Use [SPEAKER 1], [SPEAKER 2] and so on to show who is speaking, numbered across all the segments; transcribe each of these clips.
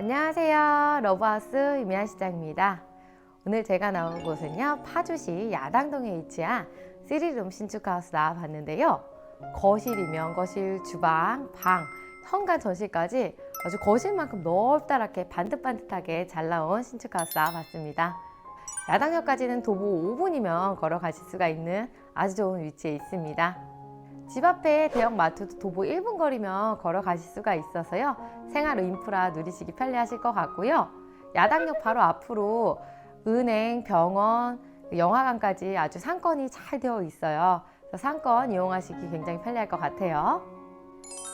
[SPEAKER 1] 안녕하세요. 러브하우스 유미아 시장입니다. 오늘 제가 나온 곳은요. 파주시 야당동에 위치한 쓰리룸 신축하우스 나와봤는데요. 거실이면 거실, 주방, 방, 현관 전실까지 아주 거실만큼 넓다랗게 반듯반듯하게 잘 나온 신축하우스 나와봤습니다. 야당역까지는 도보 5분이면 걸어가실 수가 있는 아주 좋은 위치에 있습니다. 집 앞에 대형 마트도 도보 1분 거리면 걸어가실 수가 있어서요. 생활 인프라 누리시기 편리하실 것 같고요. 야당역 바로 앞으로 은행, 병원, 영화관까지 아주 상권이 잘 되어 있어요. 상권 이용하시기 굉장히 편리할 것 같아요.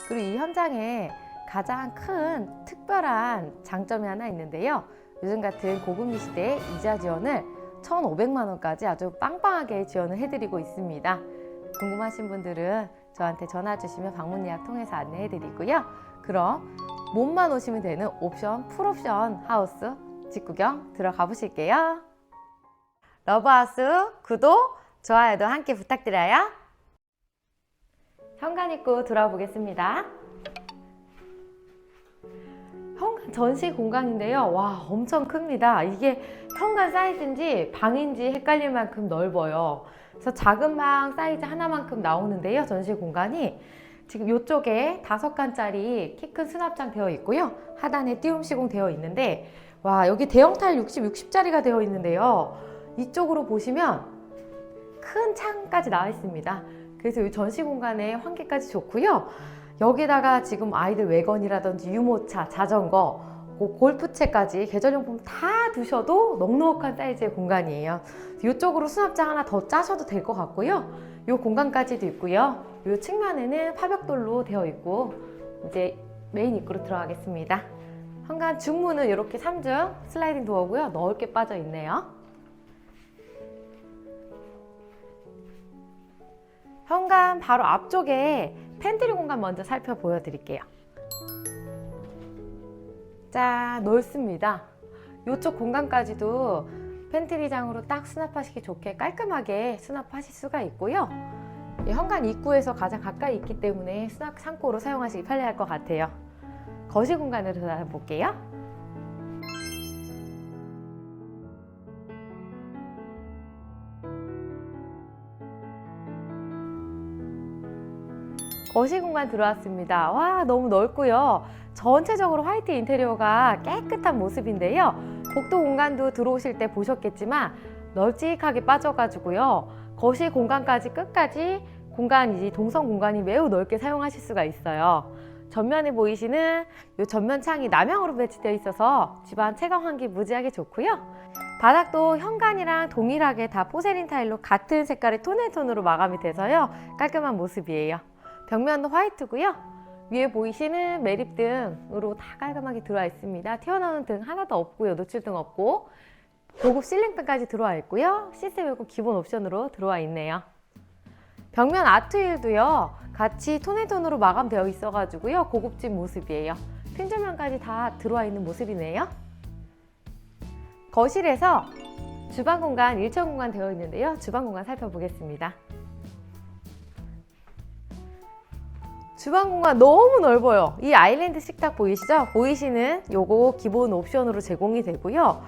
[SPEAKER 1] 그리고 이 현장에 가장 큰 특별한 장점이 하나 있는데요. 요즘 같은 고금리 시대에 이자 지원을 1,500만 원까지 아주 빵빵하게 지원을 해드리고 있습니다. 궁금하신 분들은 저한테 전화 주시면 방문 예약 통해서 안내해 드리고요. 그럼 몸만 오시면 되는 옵션 풀옵션 하우스 직구경 들어가 보실게요. 러브하우스 구독, 좋아요도 함께 부탁드려요. 현관 입구 들어보겠습니다. 전시 공간인데요. 와, 엄청 큽니다. 이게 현관 사이즈인지 방인지 헷갈릴 만큼 넓어요. 그래서 작은 방 사이즈 하나만큼 나오는데요. 전시 공간이 지금 이쪽에 다섯 칸짜리 키 큰 수납장 되어 있고요. 하단에 띄움 시공 되어 있는데 와 여기 대형 타일 60, 60짜리가 되어 있는데요. 이쪽으로 보시면 큰 창까지 나와 있습니다. 그래서 이 전시 공간에 환기까지 좋고요. 여기다가 지금 아이들 외건이라든지 유모차, 자전거, 그 골프채까지 계절용품 다 두셔도 넉넉한 사이즈의 공간이에요. 이쪽으로 수납장 하나 더 짜셔도 될 것 같고요. 이 공간까지도 있고요. 이 측면에는 파벽돌로 되어 있고 이제 메인 입구로 들어가겠습니다. 현관 중문은 이렇게 3중 슬라이딩 도어고요. 넓게 빠져 있네요. 현관 바로 앞쪽에 팬트리 공간 먼저 살펴 보여 드릴게요. 짠, 넓습니다. 이쪽 공간까지도 팬트리장으로 딱 수납하시기 좋게 깔끔하게 수납하실 수가 있고요. 이 현관 입구에서 가장 가까이 있기 때문에 수납 창고로 사용하시기 편리할 것 같아요. 거실 공간으로 들어볼게요. 거실 공간 들어왔습니다. 와, 너무 넓고요. 전체적으로 화이트 인테리어가 깨끗한 모습인데요. 복도 공간도 들어오실 때 보셨겠지만 널찍하게 빠져가지고요. 거실 공간까지 끝까지 공간이지 동선 공간이 매우 넓게 사용하실 수가 있어요. 전면에 보이시는 이 전면 창이 남향으로 배치되어 있어서 집안 채광 환기 무지하게 좋고요. 바닥도 현관이랑 동일하게 다 포세린 타일로 같은 색깔의 톤앤톤으로 마감이 돼서요. 깔끔한 모습이에요. 벽면도 화이트고요. 위에 보이시는 매립 등으로 다 깔끔하게 들어와 있습니다. 튀어나오는 등 하나도 없고요. 노출 등 없고 고급 실링팬까지 들어와 있고요. 시스템 외국 기본 옵션으로 들어와 있네요. 벽면 아트힐도요. 같이 톤앤톤으로 마감되어 있어가지고요. 고급진 모습이에요. 핀조면까지 다 들어와 있는 모습이네요. 거실에서 주방 공간, 1층 공간 되어 있는데요. 주방 공간 살펴보겠습니다. 주방 공간 너무 넓어요. 이 아일랜드 식탁 보이시죠? 보이시는 요거 기본 옵션으로 제공이 되고요.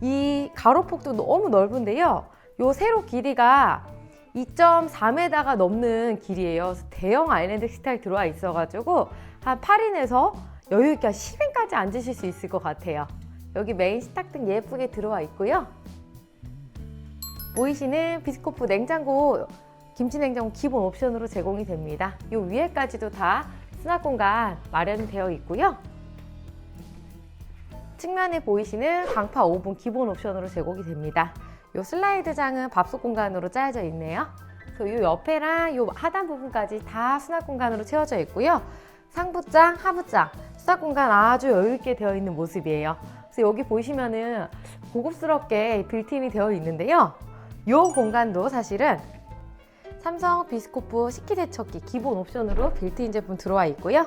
[SPEAKER 1] 이 가로폭도 너무 넓은데요. 요 세로 길이가 2.4m가 넘는 길이에요. 대형 아일랜드 식탁이 들어와 있어가지고 한 8인에서 여유 있게 한 10인까지 앉으실 수 있을 것 같아요. 여기 메인 식탁등 예쁘게 들어와 있고요. 보이시는 비스코프 냉장고 김치 냉장고 기본 옵션으로 제공이 됩니다. 이 위에까지도 다 수납 공간 마련되어 있고요. 측면에 보이시는 강파 오븐 기본 옵션으로 제공이 됩니다. 이 슬라이드장은 밥솥 공간으로 짜여져 있네요. 이 옆에랑 이 하단 부분까지 다 수납 공간으로 채워져 있고요. 상부장, 하부장, 수납 공간 아주 여유 있게 되어 있는 모습이에요. 그래서 여기 보시면은 고급스럽게 빌트인이 되어 있는데요. 이 공간도 사실은 삼성 비스코프 식기세척기 기본 옵션으로 빌트인 제품 들어와 있고요.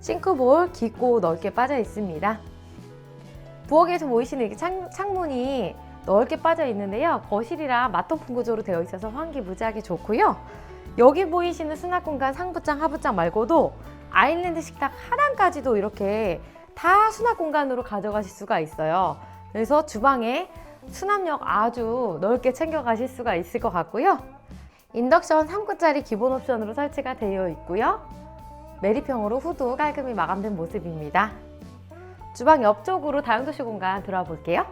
[SPEAKER 1] 싱크볼 깊고 넓게 빠져 있습니다. 부엌에서 보이시는 이렇게 창, 창문이 넓게 빠져 있는데요. 거실이랑 맞동풍 구조로 되어 있어서 환기 무지하게 좋고요. 여기 보이시는 수납 공간 상부장, 하부장 말고도 아일랜드 식탁 하단까지도 이렇게 다 수납 공간으로 가져가실 수가 있어요. 그래서 주방에 수납력 아주 넓게 챙겨가실 수가 있을 것 같고요. 인덕션 3구짜리 기본 옵션으로 설치가 되어 있고요. 메리평으로 후도 깔끔히 마감된 모습입니다. 주방 옆쪽으로 다용도실 공간 들어와 볼게요.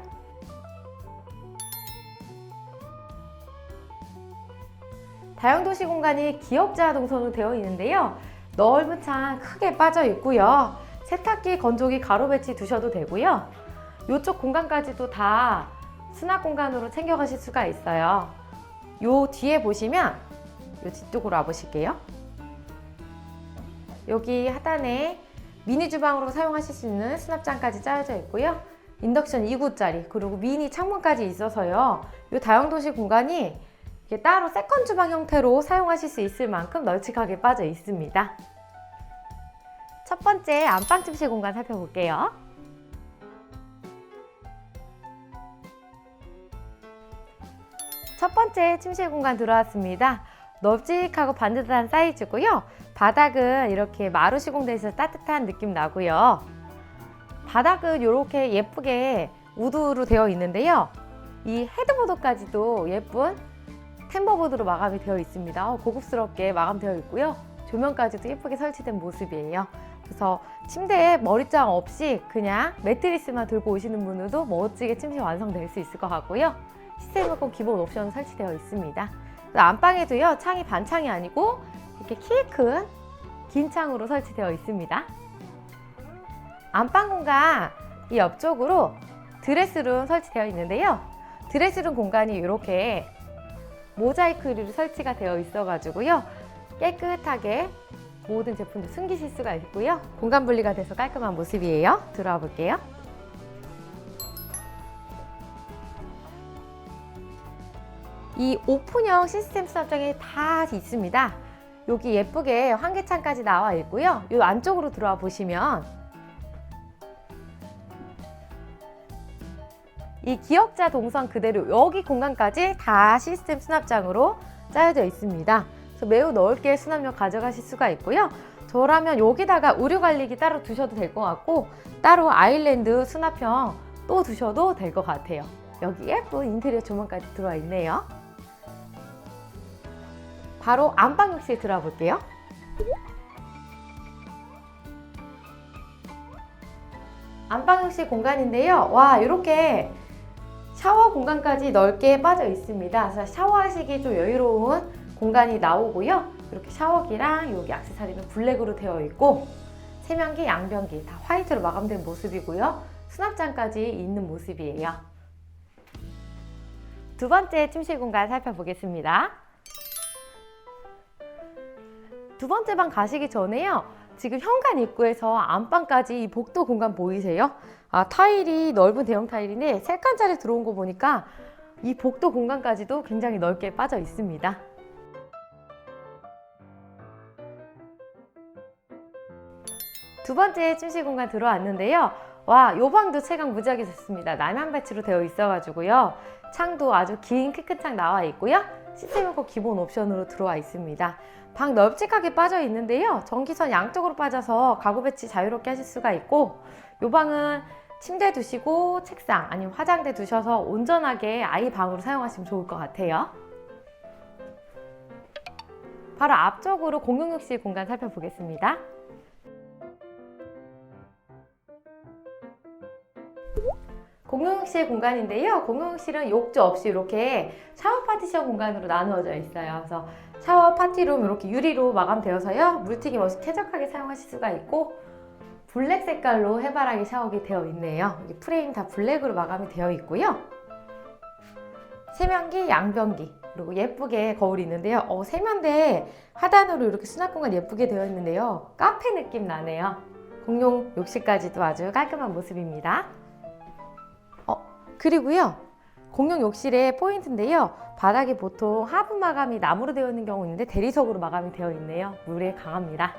[SPEAKER 1] 다용도실 공간이 기역자 동선으로 되어 있는데요. 넓은 창 크게 빠져 있고요. 세탁기, 건조기 가로 배치 두셔도 되고요. 이쪽 공간까지도 다 수납 공간으로 챙겨가실 수가 있어요. 요 뒤에 보시면 요 뒤쪽으로 와보실게요. 여기 하단에 미니 주방으로 사용하실 수 있는 수납장까지 짜여져 있고요. 인덕션 2구짜리 그리고 미니 창문까지 있어서요. 이 다용도실 공간이 따로 세컨 주방 형태로 사용하실 수 있을 만큼 널찍하게 빠져 있습니다. 첫 번째 안방 침실 공간 살펴볼게요. 첫 번째 침실 공간 들어왔습니다. 널찍하고 반듯한 사이즈고요. 바닥은 이렇게 마루 시공돼 있어서 따뜻한 느낌 나고요. 바닥은 이렇게 예쁘게 우드로 되어 있는데요. 이 헤드보드까지도 예쁜 템버보드로 마감이 되어 있습니다. 어, 고급스럽게 마감되어 있고요. 조명까지도 예쁘게 설치된 모습이에요. 그래서 침대에 머리장 없이 그냥 매트리스만 들고 오시는 분들도 멋지게 침실 완성될 수 있을 것 같고요. 시스템에건 기본 옵션 설치되어 있습니다. 안방에도요 창이 반창이 아니고 이렇게 키 큰 긴 창으로 설치되어 있습니다. 안방 공간 이 옆쪽으로 드레스룸 설치되어 있는데요. 드레스룸 공간이 이렇게 모자이크로 설치가 되어 있어가지고요. 깨끗하게 모든 제품들 숨기실 수가 있고요. 공간 분리가 돼서 깔끔한 모습이에요. 들어와 볼게요. 이 오픈형 시스템 수납장이 다 있습니다. 여기 예쁘게 환기창까지 나와 있고요. 이 안쪽으로 들어와 보시면 이 기역자 동선 그대로 여기 공간까지 다 시스템 수납장으로 짜여져 있습니다. 그래서 매우 넓게 수납력 가져가실 수가 있고요. 저라면 여기다가 의류 관리기 따로 두셔도 될 것 같고 따로 아일랜드 수납형 또 두셔도 될 것 같아요. 여기 예쁜 인테리어 조명까지 들어와 있네요. 바로 안방 욕실 들어가 볼게요. 안방 욕실 공간인데요. 와, 이렇게 샤워 공간까지 넓게 빠져 있습니다. 샤워하시기 좀 여유로운 공간이 나오고요. 이렇게 샤워기랑 여기 액세서리는 블랙으로 되어 있고 세면기, 양변기 다 화이트로 마감된 모습이고요. 수납장까지 있는 모습이에요. 두 번째 침실 공간 살펴보겠습니다. 두 번째 방 가시기 전에요. 지금 현관 입구에서 안방까지 이 복도 공간 보이세요? 아, 타일이 넓은 대형 타일인데 세 칸짜리 들어온 거 보니까 이 복도 공간까지도 굉장히 넓게 빠져 있습니다. 두 번째 침실 공간 들어왔는데요. 와, 요 방도 채광 무지하게 좋습니다. 남향 배치로 되어 있어가지고요. 창도 아주 긴키큰창 나와 있고요. 시스템 에코 기본 옵션으로 들어와 있습니다. 방 널찍하게 빠져 있는데요. 전기선 양쪽으로 빠져서 가구 배치 자유롭게 하실 수가 있고 요 방은 침대 두시고 책상 아니면 화장대 두셔서 온전하게 아이 방으로 사용하시면 좋을 것 같아요. 바로 앞쪽으로 공용욕실 공간 살펴보겠습니다. 공용욕실 공간인데요. 공용욕실은 욕조 없이 이렇게 샤워 파티션 공간으로 나누어져 있어요. 그래서 샤워 파티룸 이렇게 유리로 마감되어서요. 물튀김 없이 쾌적하게 사용하실 수가 있고 블랙 색깔로 해바라기 샤워기 되어 있네요. 프레임 다 블랙으로 마감이 되어 있고요. 세면기, 양변기 그리고 예쁘게 거울이 있는데요. 어, 세면대 하단으로 이렇게 수납 공간 예쁘게 되어 있는데요. 카페 느낌 나네요. 공용 욕실까지도 아주 깔끔한 모습입니다. 어, 그리고요. 공용 욕실의 포인트인데요. 바닥이 보통 하부 마감이 나무로 되어 있는 경우 있는데 대리석으로 마감이 되어 있네요. 물에 강합니다.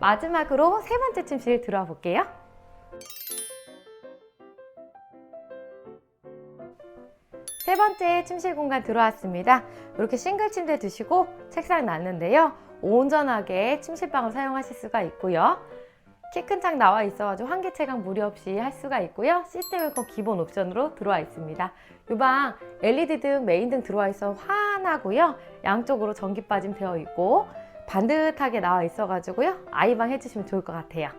[SPEAKER 1] 마지막으로 세 번째 침실 들어와 볼게요. 세 번째 침실 공간 들어왔습니다. 이렇게 싱글 침대 두시고 책상 놨는데요. 온전하게 침실방을 사용하실 수가 있고요. 키큰창 나와 있어가지고 환기 채광 무리 없이 할 수가 있고요. 시스템 에어컨 기본 옵션으로 들어와 있습니다. 이 방 LED 등 메인 등 들어와 있어 환하고요. 양쪽으로 전기 빠짐 되어 있고 반듯하게 나와 있어가지고요. 아이방 해주시면 좋을 것 같아요.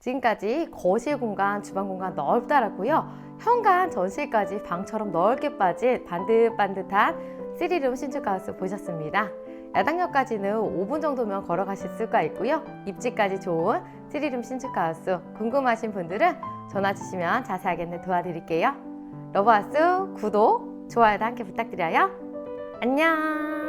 [SPEAKER 1] 지금까지 거실 공간, 주방 공간 넓다라고요. 현관 전실까지 방처럼 넓게 빠진 반듯반듯한 3룸 신축하우스 보셨습니다. 야당역까지는 5분 정도면 걸어가실 수가 있고요. 입지까지 좋은 3룸 신축하우스 궁금하신 분들은 전화 주시면 자세하게 도와드릴게요. 러브하우스 구독, 좋아요도 함께 부탁드려요. 안녕!